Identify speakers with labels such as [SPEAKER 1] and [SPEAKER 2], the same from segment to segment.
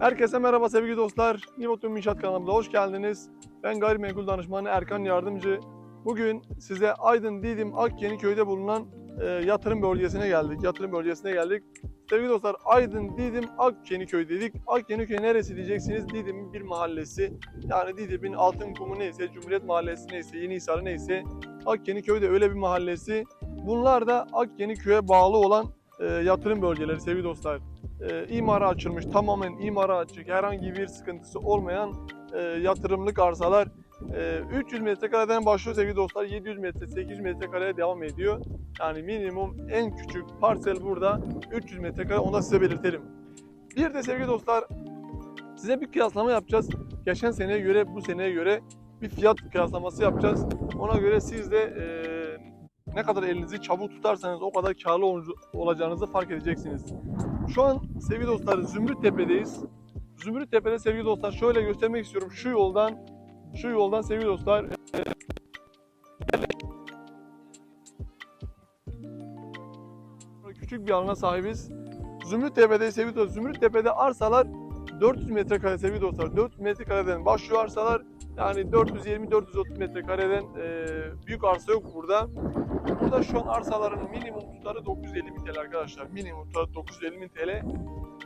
[SPEAKER 1] Herkese merhaba sevgili dostlar. Nimotum İnşaat kanalımıza hoş geldiniz. Ben gayrimenkul danışmanı Erkan Yardımcı. Bugün size Aydın Didim Akyeni köyde bulunan e, yatırım bölgesine geldik. Yatırım bölgesine geldik. Sevgili dostlar Aydın Didim Akyeni köy dedik. Akyeni köy neresi diyeceksiniz? Didim'in bir mahallesi. Yani Didim'in Altın Kumu neyse, Cumhuriyet Mahallesi neyse, Yenihisarı neyse Akyeni köy de öyle bir mahallesi. Bunlar da Akyeni köye bağlı olan e, yatırım bölgeleri sevgili dostlar e, imara açılmış, tamamen imara açık, herhangi bir sıkıntısı olmayan e, yatırımlık arsalar. E, 300 metrekareden başlıyor sevgili dostlar, 700 metre, 800 metrekareye devam ediyor. Yani minimum en küçük parsel burada 300 metrekare, onu da size belirtelim. Bir de sevgili dostlar, size bir kıyaslama yapacağız. Geçen seneye göre, bu seneye göre bir fiyat kıyaslaması yapacağız. Ona göre siz de e, ne kadar elinizi çabuk tutarsanız o kadar karlı ol- olacağınızı fark edeceksiniz. Şu an sevgili dostlar Zümrüt Tepe'deyiz. Zümrüt Tepe'de sevgili dostlar şöyle göstermek istiyorum. Şu yoldan şu yoldan sevgili dostlar e, küçük bir alana sahibiz. Zümrüt Tepe'de sevgili dostlar Zümrüt Tepe'de arsalar 400 metrekare sevgili dostlar. 400 metrekareden başlıyor arsalar. Yani 420-430 metrekareden e, büyük arsa yok burada. Burada şu an arsaların minimum tutarı 950 bin TL arkadaşlar. Minimum tutarı 950 bin TL.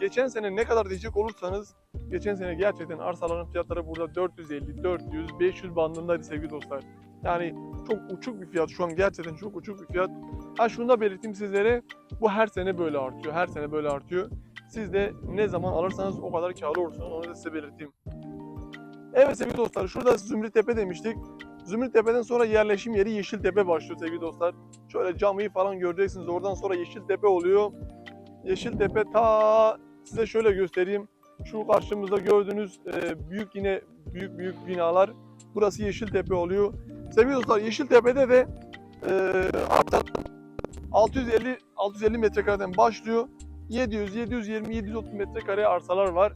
[SPEAKER 1] Geçen sene ne kadar diyecek olursanız geçen sene gerçekten arsaların fiyatları burada 450, 400, 500 bandındaydı sevgili dostlar. Yani çok uçuk bir fiyat şu an gerçekten çok uçuk bir fiyat. Ha şunu da belirteyim sizlere bu her sene böyle artıyor. Her sene böyle artıyor. Siz de ne zaman alırsanız o kadar karlı olursunuz onu da size belirteyim. Evet sevgili dostlar şurada Zümrüt Tepe demiştik. Zümrüt Tepe'den sonra yerleşim yeri Yeşiltepe başlıyor sevgili dostlar. Şöyle camiyi falan göreceksiniz. Oradan sonra Yeşiltepe oluyor. Yeşiltepe ta size şöyle göstereyim. Şu karşımızda gördüğünüz e, büyük yine büyük büyük binalar. Burası Yeşiltepe oluyor. Sevgili dostlar Yeşiltepe'de de e, arsa 650 650 metrekareden başlıyor. 700, 720, 730 metrekare arsalar var.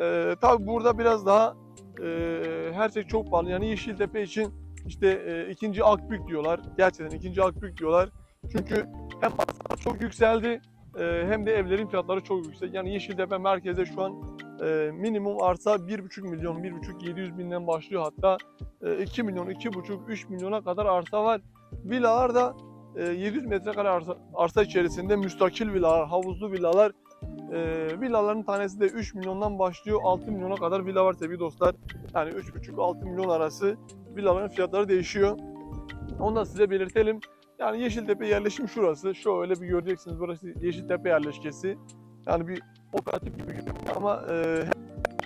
[SPEAKER 1] E, tabi burada biraz daha e, her şey çok pahalı. Yani Yeşiltepe için işte e, ikinci Akbük diyorlar. Gerçekten ikinci Akbük diyorlar. Çünkü hem çok yükseldi e, hem de evlerin fiyatları çok yüksek. Yani Yeşiltepe merkezde şu an e, minimum arsa 1,5 milyon, 1,5 700 binden başlıyor hatta e, 2 milyon, 2,5, 3 milyona kadar arsa var. Villalar da e, 700 metrekare arsa, arsa içerisinde müstakil villalar, havuzlu villalar. E, villaların tanesi de 3 milyondan başlıyor 6 milyona kadar villa var sevgili dostlar. Yani 3,5-6 milyon arası villaların fiyatları değişiyor. Onu da size belirtelim. Yani Yeşiltepe yerleşim şurası. Şöyle bir göreceksiniz burası Yeşiltepe yerleşkesi. Yani bir operatif gibi görünüyor ama e,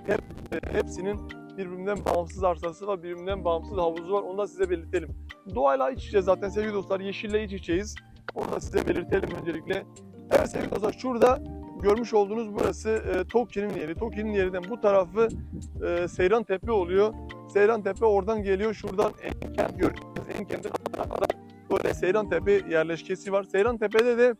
[SPEAKER 1] hep, hep- hepsinin birbirinden bağımsız arsası var, birbirinden bağımsız havuzu var. Onu da size belirtelim. Doğayla iç içe zaten sevgili dostlar. Yeşille iç içeyiz. Onu da size belirtelim öncelikle. Evet sevgili dostlar şurada görmüş olduğunuz burası e, Toki'nin yeri. Toki'nin yerinden bu tarafı e, Seyran Tepe oluyor. Seyran Tepe oradan geliyor. Şuradan Enkent görüyorsunuz. Enkent'in kadar böyle Seyran Tepe yerleşkesi var. Seyran Tepe'de de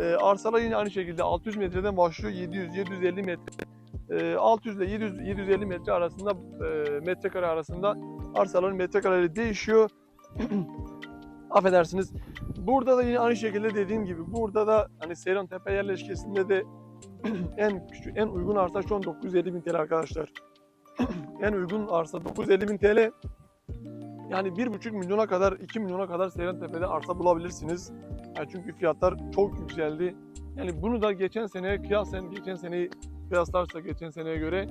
[SPEAKER 1] e, arsalar yine aynı şekilde 600 metreden başlıyor. 700-750 metre. E, 600 ile 700 750 metre arasında e, metrekare arasında arsaların metrekareleri değişiyor. Affedersiniz. Burada da yine aynı şekilde dediğim gibi burada da hani Seyran Tepe yerleşkesinde de en küçük en uygun arsa şu an 950 bin TL arkadaşlar. en uygun arsa 950 bin TL. Yani 1,5 milyona kadar 2 milyona kadar Seyran Tepe'de arsa bulabilirsiniz. Yani çünkü fiyatlar çok yükseldi. Yani bunu da geçen seneye kıyasen geçen seneyi kıyaslarsa geçen seneye göre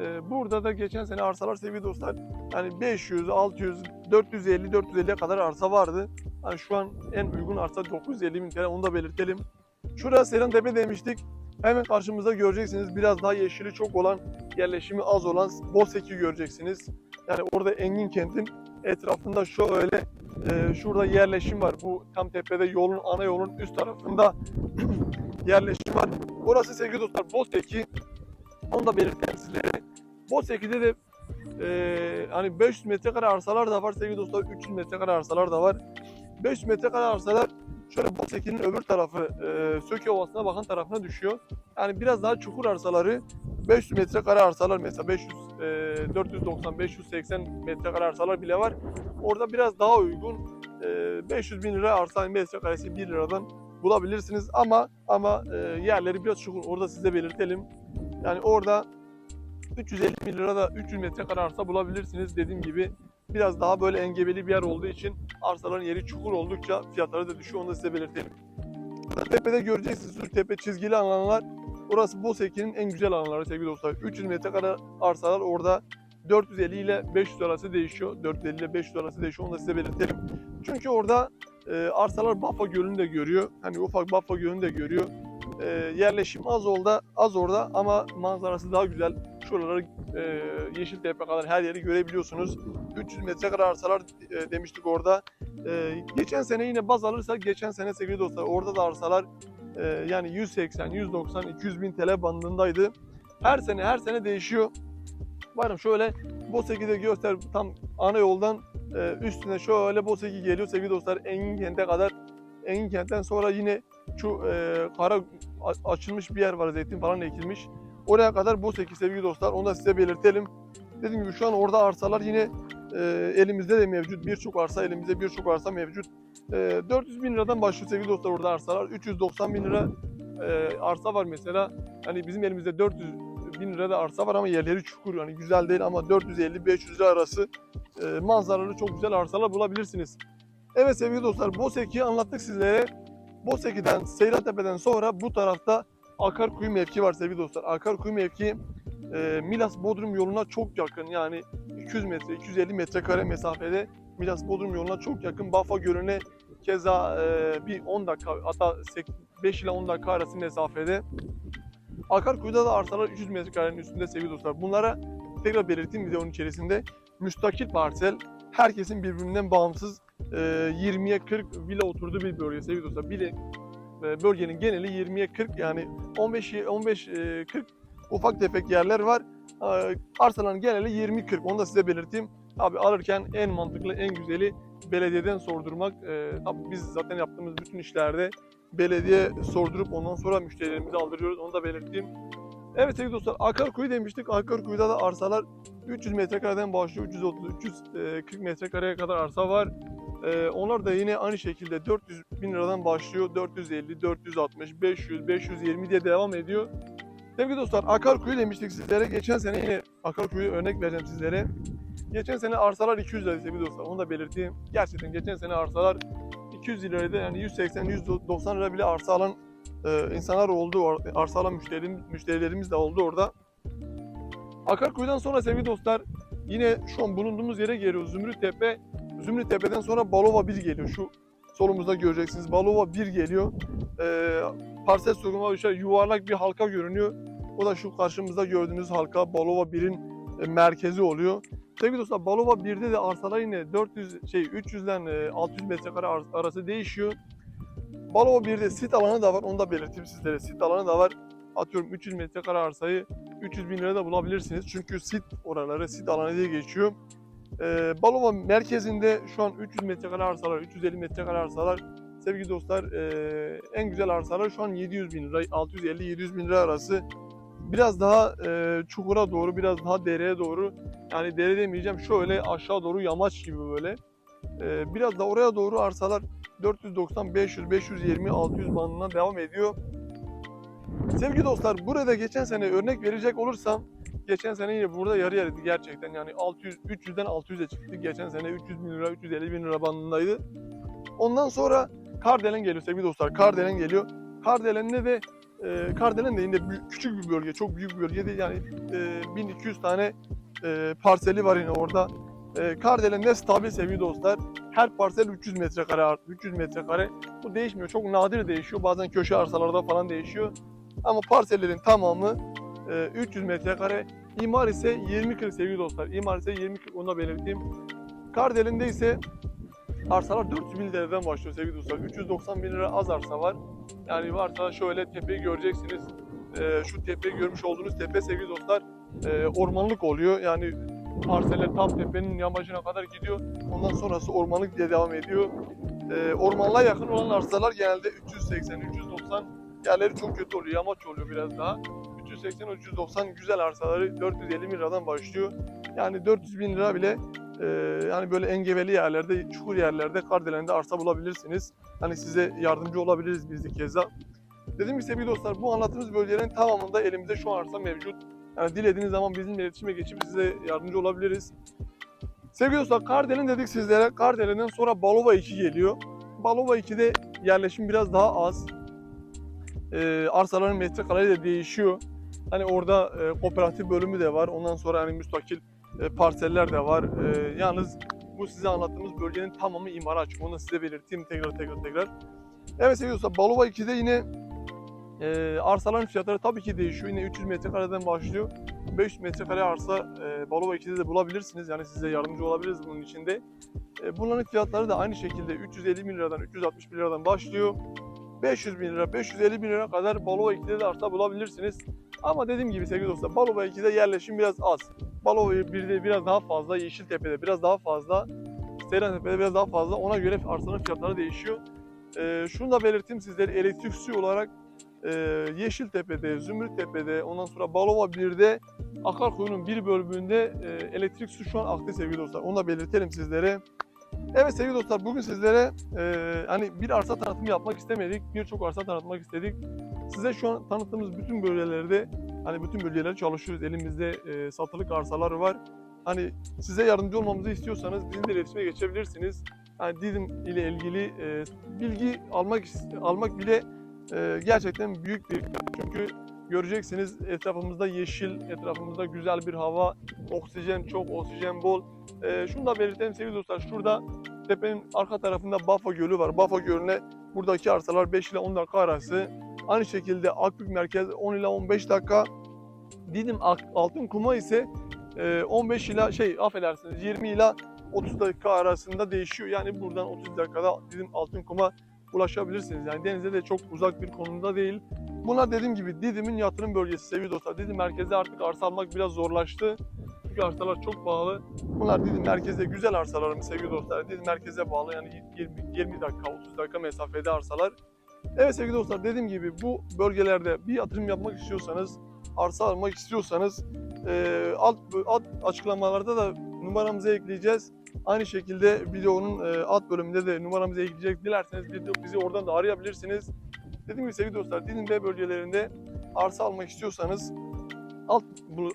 [SPEAKER 1] e, burada da geçen sene arsalar sevgili dostlar yani 500, 600, 450, 450'ye kadar arsa vardı. Yani şu an en uygun arsa 950 bin TL onu da belirtelim. Şurada Seyran Tepe demiştik. Hemen karşımızda göreceksiniz biraz daha yeşili çok olan, yerleşimi az olan Boseki göreceksiniz. Yani orada Engin kentin etrafında şöyle e, şurada yerleşim var. Bu tam tepede yolun ana yolun üst tarafında yerleşim var. Orası sevgili dostlar Boseki. Onu da belirtelim sizlere. Boseki'de de e, hani 500 metrekare arsalar da var sevgili dostlar. 300 metrekare arsalar da var. 500 metrekare arsalar şöyle Boseki'nin öbür tarafı e, Söke Ovası'na bakan tarafına düşüyor. Yani biraz daha çukur arsaları 500 metrekare arsalar mesela 500 e, 490 580 metrekare arsalar bile var. Orada biraz daha uygun e, 500 bin lira arsa metrekaresi 1 liradan bulabilirsiniz ama ama e, yerleri biraz çukur. Orada size belirtelim. Yani orada 350 bin lira da 300 metrekare arsa bulabilirsiniz. Dediğim gibi biraz daha böyle engebeli bir yer olduğu için arsaların yeri çukur oldukça fiyatları da düşüyor. Onu da size belirtelim. Tepede göreceksiniz şu tepe çizgili alanlar. Orası Boseki'nin en güzel alanları sevgili dostlar. 300 metrekare arsalar orada 450 ile 500 arası değişiyor. 450 ile 500 arası değişiyor. Onu da size belirtelim. Çünkü orada e, arsalar Bafa Gölü'nü de görüyor. Hani ufak Bafa Gölü'nü de görüyor. E, yerleşim az orada, az orada ama manzarası daha güzel. Şuraları e, Yeşiltepe kadar her yeri görebiliyorsunuz. 300 metrekare arsalar e, demiştik orada. E, geçen sene yine baz alırsak geçen sene sevgili dostlar orada da arsalar e, yani 180, 190, 200 bin TL bandındaydı. Her sene her sene değişiyor. Bayram şöyle Boseki'de göster tam ana yoldan e, üstüne şöyle Boseki geliyor sevgili dostlar Engin Kent'e kadar. Engin Kent'ten sonra yine şu e, kara açılmış bir yer var zeytin falan ekilmiş. Oraya kadar Boseki sevgili dostlar onu da size belirtelim. Dediğim gibi şu an orada arsalar yine e, elimizde de mevcut. Birçok arsa elimizde birçok arsa mevcut. E, 400 bin liradan başlıyor sevgili dostlar orada arsalar. 390 bin lira e, arsa var mesela. Hani bizim elimizde 400 bin lirada arsa var ama yerleri çukur. Yani güzel değil ama 450-500 lira arası e, manzaralı çok güzel arsalar bulabilirsiniz. Evet sevgili dostlar Boseki'yi anlattık sizlere. Boseki'den Seyrantepe'den sonra bu tarafta Akarkuyu mevki var sevgili dostlar. Akarkuyu mevki e, Milas Bodrum yoluna çok yakın yani 200 metre 250 metrekare mesafede Milas Bodrum yoluna çok yakın. Bafa Gölü'ne keza e, bir 10 dakika hatta 5 ile 10 dakika arası mesafede. Akarkuyu'da da arsalar 300 metrekarenin üstünde sevgili dostlar. Bunlara tekrar belirttiğim videonun içerisinde müstakil parsel herkesin birbirinden bağımsız e, 20'ye 40 villa oturduğu bir bölge sevgili dostlar. Bir de bölgenin geneli 20'ye 40 yani 15 15 e, 40 ufak tefek yerler var. E, Arsaların geneli 20-40 onu da size belirteyim. Abi alırken en mantıklı en güzeli belediyeden sordurmak. E, tabii biz zaten yaptığımız bütün işlerde belediye sordurup ondan sonra müşterilerimizi aldırıyoruz. Onu da belirteyim. Evet sevgili dostlar Akarkuyu demiştik. Akarkuyu'da da arsalar 300 metrekareden başlıyor. 330, 340 metrekareye kadar arsa var. Ee, onlar da yine aynı şekilde 400 bin liradan başlıyor. 450, 460, 500, 520 diye devam ediyor. Sevgili dostlar Akarkuyu demiştik sizlere. Geçen sene yine Akarkuyu'yu örnek vereceğim sizlere. Geçen sene arsalar 200 liraydı sevgili dostlar. Onu da belirteyim. Gerçekten geçen sene arsalar 200 liraydı. Yani 180, 190 lira bile arsa alan e, insanlar oldu. Arsa alan müşterim, müşterilerimiz de oldu orada. Akarkuyu'dan sonra sevgili dostlar yine şu an bulunduğumuz yere geliyoruz. Zümrüttepe. Zümrüttepe'den sonra Balova 1 geliyor. Şu solumuzda göreceksiniz. Balova 1 geliyor. E, parsel sokuma düşer yuvarlak bir halka görünüyor. O da şu karşımızda gördüğünüz halka Balova 1'in e, merkezi oluyor. Sevgili dostlar Balova 1'de de arsalar yine 400 şey 300'den e, 600 metrekare ar- arası değişiyor. Balova 1'de sit alanı da var. Onu da belirteyim sizlere. Sit alanı da var. Atıyorum 300 metrekare arsayı 300 bin liraya da bulabilirsiniz. Çünkü sit oraları sit alanı diye geçiyor. Ee, Balova merkezinde şu an 300 metrekare arsalar, 350 metrekare arsalar sevgili dostlar ee, en güzel arsalar şu an 700 bin lira, 650-700 bin lira arası. Biraz daha ee, çukura doğru, biraz daha dereye doğru yani dere demeyeceğim şöyle aşağı doğru yamaç gibi böyle. Ee, biraz da oraya doğru arsalar 490, 500, 520, 600 bandına devam ediyor. Sevgili dostlar burada geçen sene örnek verecek olursam geçen sene yine burada yarı yarıydı gerçekten yani 600 300'den 600'e çıktık. Geçen sene 300 bin lira 350 bin lira bandındaydı. Ondan sonra Kardelen geliyor sevgili dostlar. Kardelen geliyor. Kardelen'de de e, Kardelen de yine küçük bir bölge, çok büyük bir bölge değil yani e, 1200 tane e, parseli var yine orada. E, Kardelen'de stabil sevgili dostlar. Her parsel 300 metrekare artı 300 metrekare. Bu değişmiyor. Çok nadir değişiyor. Bazen köşe arsalarda falan değişiyor. Ama parsellerin tamamı e, 300 metrekare. İmar ise 20-40 sevgili dostlar. İmar ise 20-40 onu da belirteyim. Kardelen'de ise arsalar 400 bin liradan başlıyor sevgili dostlar. 390 bin lira az arsa var. Yani varsa şöyle tepeyi göreceksiniz. E, şu tepeyi görmüş olduğunuz tepe sevgili dostlar e, ormanlık oluyor. Yani parseller tam tepenin yamacına kadar gidiyor. Ondan sonrası ormanlık diye devam ediyor. E, ormanlığa yakın olan arsalar genelde 380, 390 yerleri çok kötü oluyor. Yamaç oluyor biraz daha. 380, 390 güzel arsaları 450 bin liradan başlıyor. Yani 400 bin lira bile e, yani böyle engebeli yerlerde, çukur yerlerde, kardelen'de arsa bulabilirsiniz. Hani size yardımcı olabiliriz biz de keza. Dediğim gibi sevgili dostlar bu anlattığımız bölgelerin tamamında elimizde şu arsa mevcut. Yani dilediğiniz zaman bizimle iletişime geçip size yardımcı olabiliriz. Sevgili dostlar Kardelen dedik sizlere. Kardelen'den sonra Balova 2 geliyor. Balova 2'de yerleşim biraz daha az. Ee, arsaların metrekareleri de değişiyor. Hani orada e, kooperatif bölümü de var. Ondan sonra hani müstakil e, parseller de var. E, yalnız bu size anlattığımız bölgenin tamamı imara açık. Onu size belirteyim tekrar tekrar tekrar. Evet sevgili dostlar Balova 2'de yine e, arsaların fiyatları tabii ki değişiyor. Yine 300 metrekareden başlıyor. 500 metrekare arsa e, Balova 2'de de bulabilirsiniz. Yani size yardımcı olabiliriz bunun içinde. E, bunların fiyatları da aynı şekilde 350 bin liradan 360 bin liradan başlıyor. 500 bin lira, 550 bin lira kadar Balova 2'de de arsa bulabilirsiniz. Ama dediğim gibi sevgili dostlar Balova 2'de yerleşim biraz az. Balova 1'de biraz daha fazla, Yeşiltepe'de biraz daha fazla, Seyrantepe'de biraz daha fazla. Ona göre arsanın fiyatları değişiyor. E, şunu da belirteyim sizlere elektrik suyu olarak e, Yeşiltepe'de, Zümrüttepe'de, ondan sonra Balova 1'de Akarkuyu'nun bir bölümünde e, elektrik su şu an aktif sevgili dostlar. Onu da belirtelim sizlere. Evet sevgili dostlar bugün sizlere e, hani bir arsa tanıtımı yapmak istemedik. Birçok arsa tanıtmak istedik. Size şu an tanıttığımız bütün bölgelerde hani bütün bölgeleri çalışıyoruz. Elimizde e, satılık arsalar var. Hani size yardımcı olmamızı istiyorsanız bizimle iletişime geçebilirsiniz. Hani Didim ile ilgili e, bilgi almak almak bile e, gerçekten büyük bir çünkü göreceksiniz etrafımızda yeşil, etrafımızda güzel bir hava, oksijen çok, oksijen bol. E, şunu da belirtelim sevgili dostlar. Şurada tepenin arka tarafında Bafa Gölü var. Bafa Gölü'ne buradaki arsalar 5 ile 10 dakika arası. Aynı şekilde Akbük Merkez 10 ile 15 dakika. Didim Altın Kuma ise e, 15 ile şey affedersiniz 20 ile 30 dakika arasında değişiyor. Yani buradan 30 dakikada Didim Altın Kuma ulaşabilirsiniz. Yani denize de çok uzak bir konumda değil. Bunlar dediğim gibi Didim'in yatırım bölgesi sevgili dostlar. Didim merkezde artık arsa almak biraz zorlaştı. Çünkü arsalar çok pahalı. Bunlar Didim merkezde güzel arsalarımız sevgili dostlar. Didim merkeze bağlı yani 20, 20 dakika 30 dakika mesafede arsalar. Evet sevgili dostlar dediğim gibi bu bölgelerde bir yatırım yapmak istiyorsanız, arsa almak istiyorsanız e, alt, alt açıklamalarda da numaramızı ekleyeceğiz. Aynı şekilde videonun e, alt bölümünde de numaramızı ekleyecek. Dilerseniz bizi oradan da arayabilirsiniz. Dediğim gibi sevgili dostlar Didim'de bölgelerinde arsa almak istiyorsanız alt,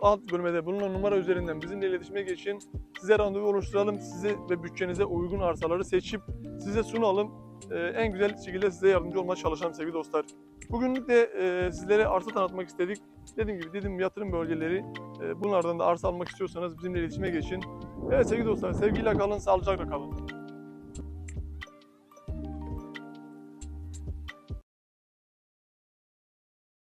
[SPEAKER 1] alt bölümde bulunan numara üzerinden bizimle iletişime geçin. Size randevu oluşturalım. Size ve bütçenize uygun arsaları seçip size sunalım. Ee, en güzel şekilde size yardımcı olmaya çalışalım sevgili dostlar. Bugünlük de e, sizlere arsa tanıtmak istedik. Dediğim gibi dedim yatırım bölgeleri. E, bunlardan da arsa almak istiyorsanız bizimle iletişime geçin. Evet sevgili dostlar sevgiyle kalın, sağlıcakla kalın.